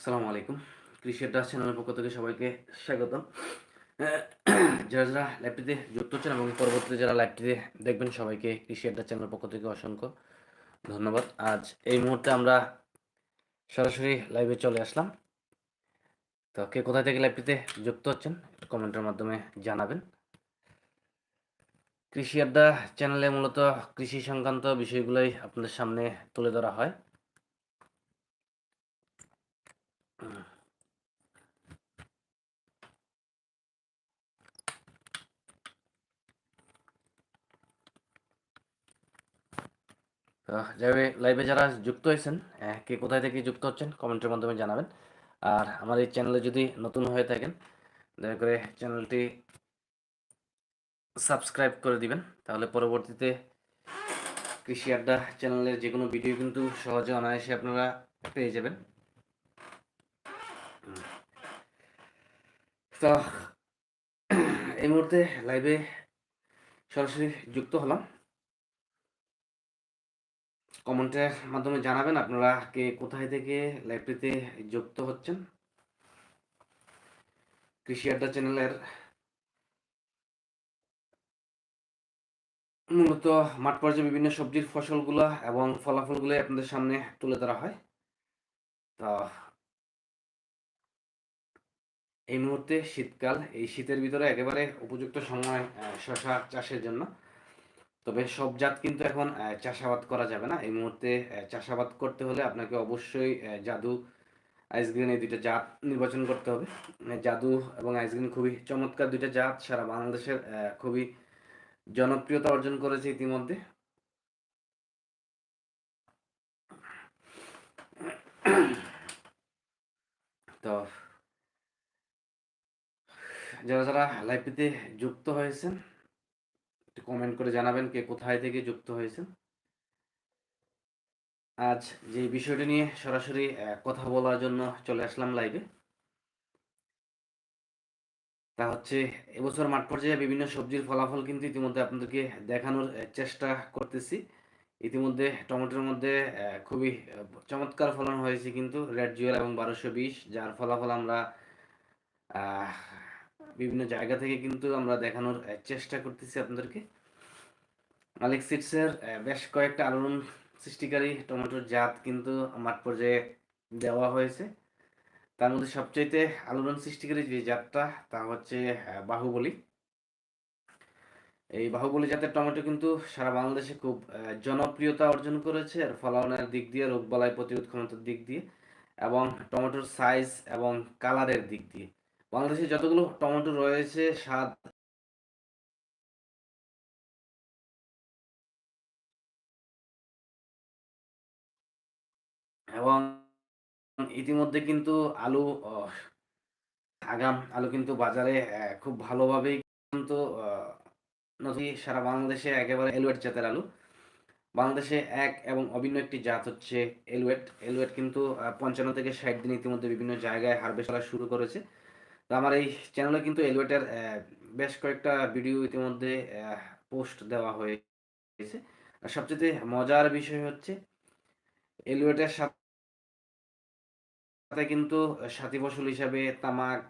আসসালামু আলাইকুম। কৃষি আড্ডা চ্যানেলের পক্ষ থেকে সবাইকে স্বাগত যারা যারা লাইভটিতে যুক্ত হচ্ছেন এবং পরবর্তীতে যারা লাইভটিতে দেখবেন সবাইকে কৃষি আড্ডা চ্যানেলের পক্ষ থেকে অসংখ্য ধন্যবাদ। আজ এই মুহূর্তে আমরা সরাসরি লাইভে চলে আসলাম। তো কে কোথায় থেকে লাইভটিতে যুক্ত হচ্ছেন কমেন্টের মাধ্যমে জানাবেন। কৃষি আড্ডা চ্যানেলে মূলত কৃষি সংক্রান্ত বিষয়গুলোই আপনাদের সামনে তুলে ধরা হয়। যাবে লাইভে যারা যুক্ত হয়েছেন কে কোথায় থেকে যুক্ত হচ্ছেন কমেন্টের মাধ্যমে জানাবেন আর আমার এই চ্যানেলে যদি নতুন হয়ে থাকেন, দয়া করে চ্যানেলটি সাবস্ক্রাইব করে দিবেন, তাহলে পরবর্তীতে কৃষি আড্ডা চ্যানেলের যে কোনো ভিডিও কিন্তু সহজে অনায়াসে আপনারা পেয়ে যাবেন। তো, এই মুহূর্তে লাইভে সরাসরি যুক্ত হলাম কমেন্টের মাধ্যমে জানাবেন আপনারা কে কোথায় থেকে লাইভটিতে যুক্ত হচ্ছেন। কৃষি আড্ডা চ্যানেলের মূলত মাঠ পর্যায়ে বিভিন্ন সবজির ফসলগুলো এবং ফলাফলগুলো আপনাদের সামনে তুলে ধরা হয়। তো এই মুহূর্তে শীতকাল, এই শীতের ভিতরে একেবারে উপযুক্ত সময় শশা চাষের জন্য। তবে সব জাত কিন্তু এখন চাষাবাদ করা যাবে না। এই মুহূর্তে চাষাবাদ করতে হলে আপনাকে অবশ্যই জাদু আইসগ্রিন এই দুইটা জাত নির্বাচন করতে হবে। মানে জাদু এবং আইসগ্রিন খুবই চমৎকার দুইটা জাত। সারা বাংলাদেশের খুবই জনপ্রিয়তা অর্জন করেছে ইতিমধ্যে। তো, যারা যারা লাইভটিতে যুক্ত হয়েছেন একটু কমেন্ট করে জানাবেন কে কোথায় থেকে যুক্ত হয়েছেন। আজ যে বিষয়টি নিয়ে সরাসরি কথা বলার জন্য চলে আসলাম লাইভে তা হচ্ছে, এবছর মাঠ পর্যায়ে বিভিন্ন সবজির ফলাফল কিন্তু ইতিমধ্যে আপনাদেরকে দেখানোর চেষ্টা করতেছি। ইতিমধ্যে টমেটোর মধ্যে খুবই চমৎকার ফলন হয়েছে কিন্তু রেড জুয়েল এবং বারোশো বিশ, যার ফলাফল আমরা বিভিন্ন জায়গা থেকে কিন্তু আমরা দেখানোর চেষ্টা করতেছি আপনাদেরকে। আহ, বেশ কয়েকটা আলোড়ন সৃষ্টিকারী টমেটোর জাত কিন্তু মাঠ পর্যায়ে দেওয়া হয়েছে। তার মধ্যে সবচাইতে আলোড়ন সৃষ্টিকারী যে জাতটা তা হচ্ছে বাহুবলী। এই বাহুবলী জাতের টমেটো কিন্তু সারা বাংলাদেশে খুব জনপ্রিয়তা অর্জন করেছে। আর ফলনের দিক দিয়ে রোগবালাই প্রতিরোধ ক্ষমতার দিক দিয়ে এবং টমেটোর সাইজ এবং কালারের দিক দিয়ে। বাংলাদেশে যতগুলো টমেটো রয়েছে স্বাদ এবং ইতিমধ্যে কিন্তু আলু আগাম আলু কিন্তু বাজারে খুব ভালোভাবেই কিন্তু সারা বাংলাদেশে একেবারে এলুয়েট জাতের আলু। বাংলাদেশে এক এবং অভিন্ন একটি জাত হচ্ছে এলুয়েট। এলুয়েট কিন্তু পঞ্চান্ন থেকে ষাট দিন ইতিমধ্যে বিভিন্ন জায়গায় হারভেস্ট করা শুরু করেছে। তো আমার এই চ্যানেলে কিন্তু এলুয়েটের আহ, বেশ কয়েকটা ভিডিও ইতিমধ্যে পোস্ট দেওয়া হয়েছে। আর সবচেয়ে মজার বিষয় হচ্ছে এলুয়েটের সাথে কিন্তু সাথী ফসল হিসাবে তামাক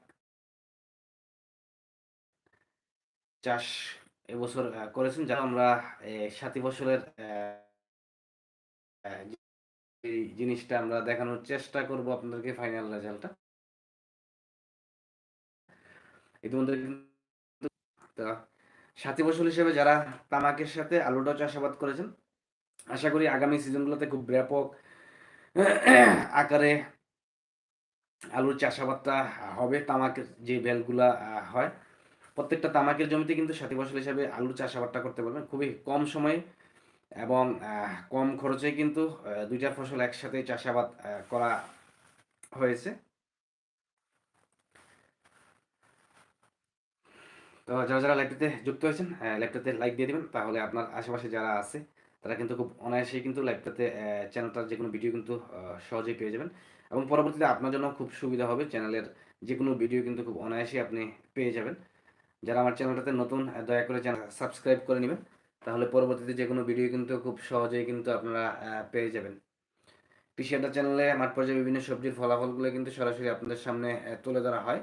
চাষ এবছর করেছেন। যা আমরা সাথী ফসলের জিনিসটা আমরা দেখানোর চেষ্টা করব আপনাদেরকে ফাইনাল রেজাল্টটা ইতিমধ্যে সাথী ফসল হিসেবে যারা তামাকের সাথে আলুটা চাষাবাদ করেছেন আশা করি আগামী সিজনগুলোতে খুব ব্যাপক আকারে আলুর চাষাবাদটা হবে তামাকের যে আহ, হয়। প্রত্যেকটা তামাকের জমিতে কিন্তু সাথী ফসল হিসাবে আলুর চাষাবাদটা করতে পারবেন। খুবই কম সময়ে এবং কম খরচে কিন্তু দুইটা ফসল একসাথে চাষাবাদ করা হয়েছে। তো যারা যারা লাইভটিতে যুক্ত হয়েছেন লাইভটাতে লাইক দিয়ে দিবেন। তাহলে আপনার আশেপাশে যারা আছে, তারা কিন্তু খুব অনায়াসেই কিন্তু লাইভটাতে চ্যানেলটার যে কোনো ভিডিও কিন্তু সহজেই পেয়ে যাবেন। এবং পরবর্তীতে আপনার জন্য খুব সুবিধা হবে, চ্যানেলের যে কোনো ভিডিও কিন্তু খুব অনায়াসেই আপনি পেয়ে যাবেন। যারা আমার চ্যানেলটাতে নতুন দয়া করে চ্যানেল সাবস্ক্রাইব করে নেবেন। তাহলে পরবর্তীতে যে কোনো ভিডিও কিন্তু খুব সহজেই কিন্তু আপনারা পেয়ে যাবেন। কৃষি আড্ডা চ্যানেলে মাঠ পর্যায়ে বিভিন্ন সবজির ফলাফলগুলো কিন্তু সরাসরি আপনাদের সামনে তুলে ধরা হয়।